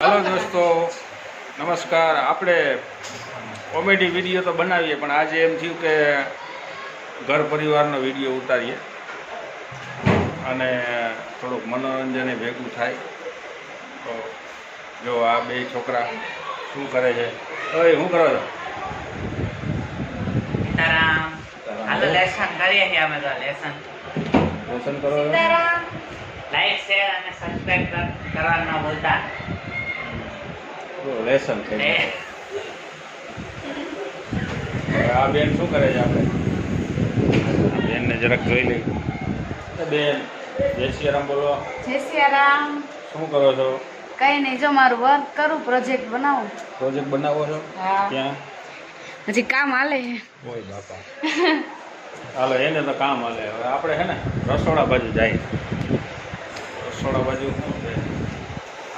Hello દોસ્તો નમસ્કાર. આપણે કોમેડી વીડિયો તો બનાવીએ પણ આજે એમ થયું કે ઘર પરિવારનો વીડિયો ઉતારીએ અને થોડુંક મનોરંજને ભેગું થાય. તો જો આ બે છોકરા શું કરે છે? ઓય શું કરો છો? લેસન કરીએ છીએ અમે તો લેસન. લેસન કરો છો? લાઈક શેર અને સબસ્ક્રાઇબ કરવાનું ન ભૂલતા. લેસન થઈ આ બેન શું કરે છે આપણે? બેનને જરાક જોઈ લઈ બેન જય સિયારામ બોલો. જય સિયારામ. શું કરો છો? કઈ નહીં જો મારું વર્ક કરું પ્રોજેક્ટ બનાવું. પ્રોજેક્ટ બનાવો છો? હા. ક્યાં? હજી કામ હાલે ઓય બાપા. હાલો એને તો કામ હાલે. હવે આપણે હે ને રસોડા બાજુ જાય. રસોડા બાજુ શું છે?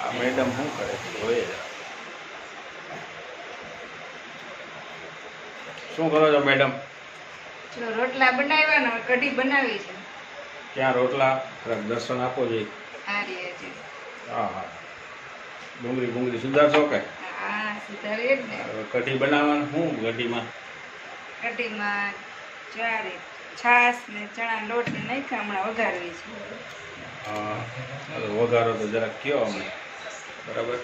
આ મેડમ શું કરે છે? જોઈએ. શું કરો છો મેડમ જો રોટલા બનાવ્યા ને કઢી બનાવી છે. ક્યાં રોટલા? દર્શન આપો જોઈએ આ રહી છે હા હા. ડુંગળી ડુંગળી સુધારશો કે? હા સુધારી જ ને. કઢી બનાવવાનું શું કઢીમાં? કઢીમાં ચારે છાશ ને ચણા લોટ ને નાખ્યા હમણાં વઘારવી છે. હા વઘારો તો જરાક કયો અમને બરાબર?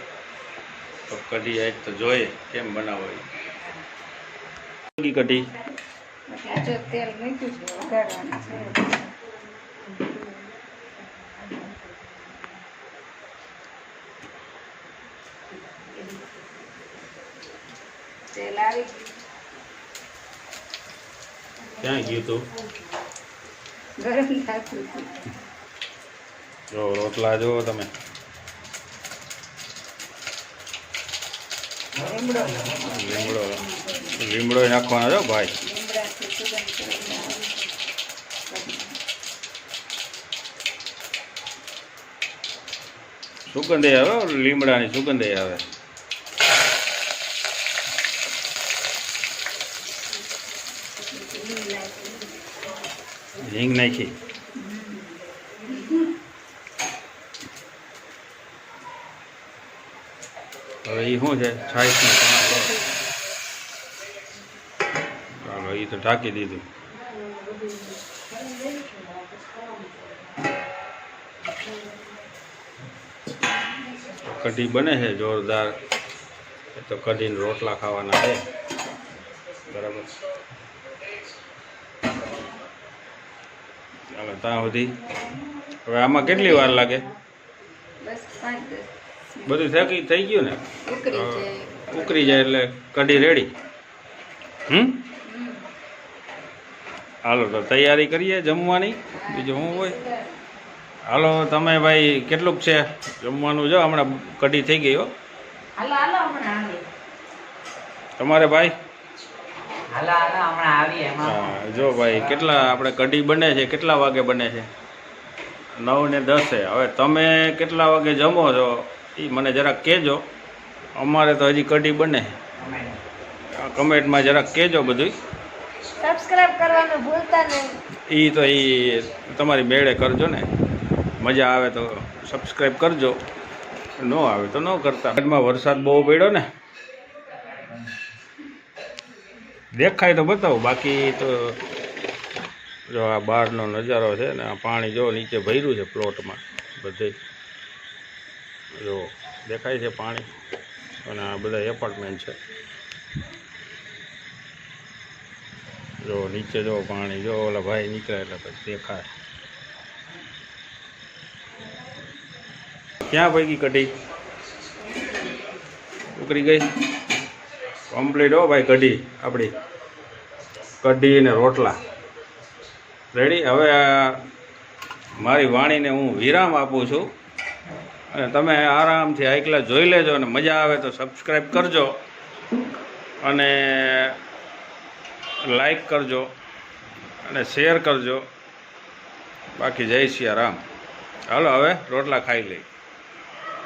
તો કઢી આજ તો જોઈએ કેમ બનાવો એ કઢી કઢી પછી આ જો તેલ મૂક્યું છે વઘારવાનું છે તેલ આવી ગયું ક્યાં ગયું તું? ગરમ થતું. જો રોટલા જો તમે. લીમડો લીમડો નાખવાનો છો ભાઈ સુગંધ આવે. લીમડાની સુગંધે આવે હિંગ નાખી હવે એ શું છે? છાશનો ચાલો એ તો ઢાંકી દીધું. કઢી બને છે જોરદાર. એ તો કઢીને રોટલા ખાવાના છે. બરાબર. ચાલો, ત્યાં સુધી. હવે આમાં કેટલી વાર લાગે? બસ પાંચ દસ બધું થકી થઈ ગયું ને? ઉકરી. જાય. એટલે કઢી રેડી હમ? હાલો તો તૈયારી કરીએ જમવાની. બીજું શું હોય? હાલો તમે ભાઈ કેટલુંક છે જમવાનું? જો હમણાં કઢી થઈ ગઈ હો. હાલો હાલો હમણાં આવે. તમારે ભાઈ? જો ભાઈ કેટલા આપણે કઢી બને છે? કેટલા વાગે બને છે? નવ ને દસે હવે તમે કેટલા વાગે જમો છો? એ મને જરાક કહેજો. અમારે તો હજી કઢી બને. કમેન્ટમાં જરાક કહેજો બધું સબસ્ક્રાઇબ કરવાનું ભૂલતા નહીં. એ તો એ તમારી મેળે કરજો ને. મજા આવે તો સબસ્ક્રાઇબ કરજો. ન આવે તો ન કરતા. આજમાં વરસાદ બહુ પડ્યો ને. દેખાય તો બતાવો. બાકી તો જો આ બહારનો નજારો છે ને આ પાણી જો નીચે ભર્યું છે પ્લોટમાં બધે. જો, દેખાય છે પાણી, અને આ બધા એપાર્ટમેન્ટ છે. જો, નીચે જો પાણી, જો, ઓલા ભાઈ નીકળે એટલે પછી દેખાય. ક્યાં પૈકી કઢી? ઉકળી ગઈ? કમ્પ્લીટ હો ભાઈ કઢી આપણી કઢી ને રોટલા. રેડી હવે મારી વાણીને હું વિરામ આપું છું. અને તમે આરામથી આઈકલા જોઈ લેજો અને મજા આવે તો સબસ્ક્રાઈબ કરજો. અને લાઈક કરજો અને શેર કરજો. બાકી જય સિયા રામ હાલો હવે રોટલા ખાઈ લઈ